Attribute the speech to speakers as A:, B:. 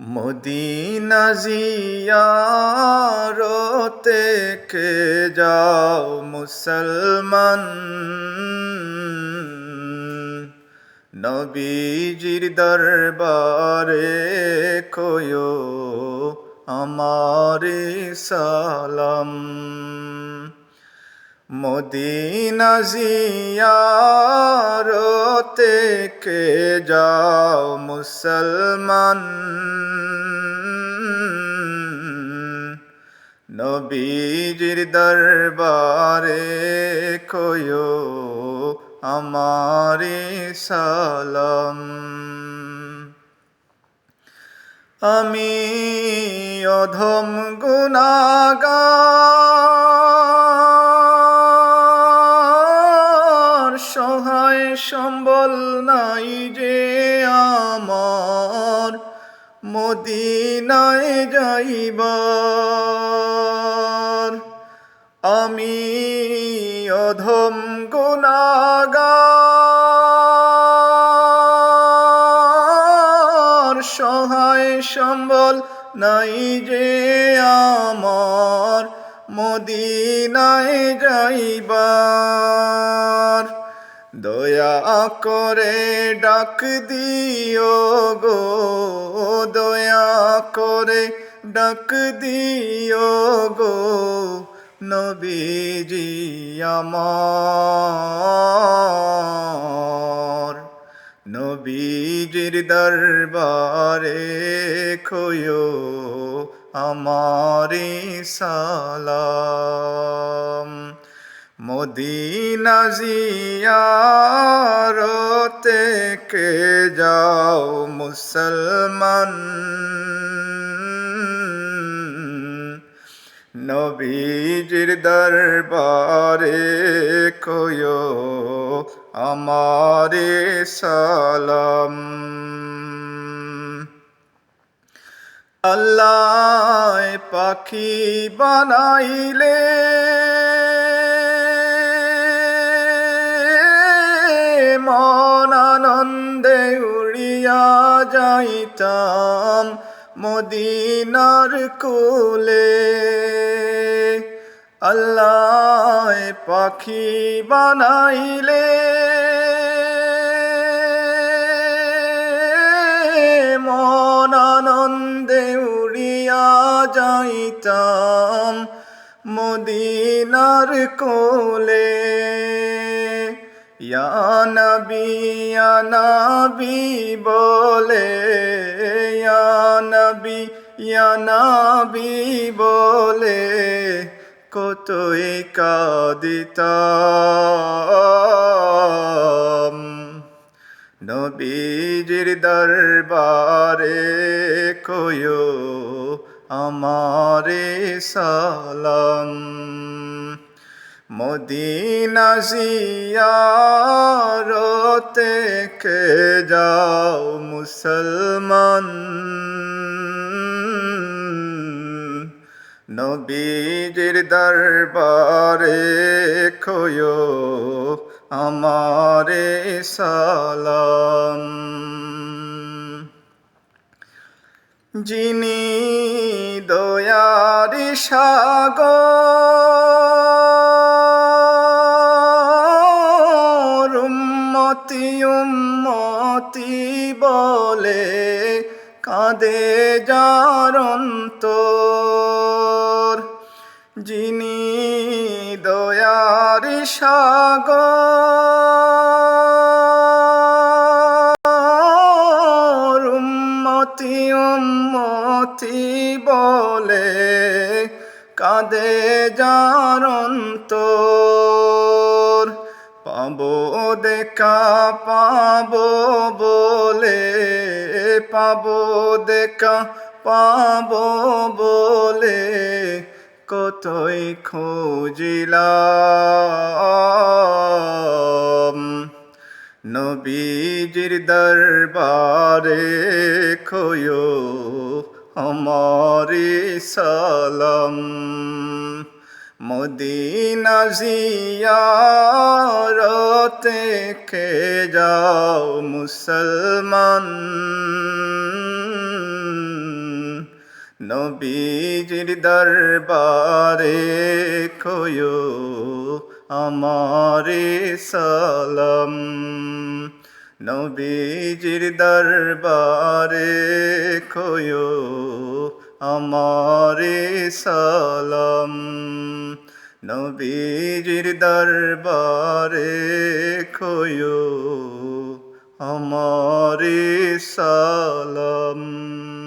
A: Medina জিয়ারতে কে যাও মুসলমান? নবীজির দরবারে কয়ো আমারে সালাম। মদিনা জিয়ারতে কে যাও মুসলমান? নবীজির দরবারে কয়ো আমারে সালাম। আমি অধম গুনাগার সম্বল নাই যে আমার। মদিনায় যাইবার। আমি অধম গুনাগার। সহায় সম্বল নাই যে আমার। মদিনায় যাইবার। দয়া করে ডাক দিও গো, দয়া করে ডাক দিও গো, নবীজি আমার। নবীজির দরবারে খোয়ো আমারে সালাম। মদিনা জিয়ারতে কে যাও মুসলমান? নবীজির দরবারে কয়ো আমারে সালাম। আল্লাহ পাখি বানাইলে মন আনন্দে উড়িয়া যাইতাম মদিনার কুলে। আল্লাহ পাখি বানাইলে। মন আনন্দে উড়িয়া যাইতাম মদিনার কোলে। নবী নবী বলে বলে কতই কাদিতাম। নবীজির দরবারে কয়ো আমারে সালাম। মদিনা জিয়ারতে কে যাও মুসলমান? নবীজির দরবারে খোয়ো আমারে সালাম। যিনি দয়ারি সাগর কাঁদে যারন্তর যিনি দয়ারি সাগর। উম্মতি উম্মতি বলে কাঁদে যারন্তর পাবো, দেখা পাবো বলে পাবো, দেখা পাবো বলে কতই খুঁজিলাম। নবীজির দরবারে খোয়ো, আমারে সালাম। মদিনা জিয়ারতে কে যাও মুসলমান? নবীজির দরবারে খোয়ো আমারে সালাম। নবীজির দরবারে খোয়ো আমারে সালাম। নবীজির দরবারে খোয়ো আমারে সালাম।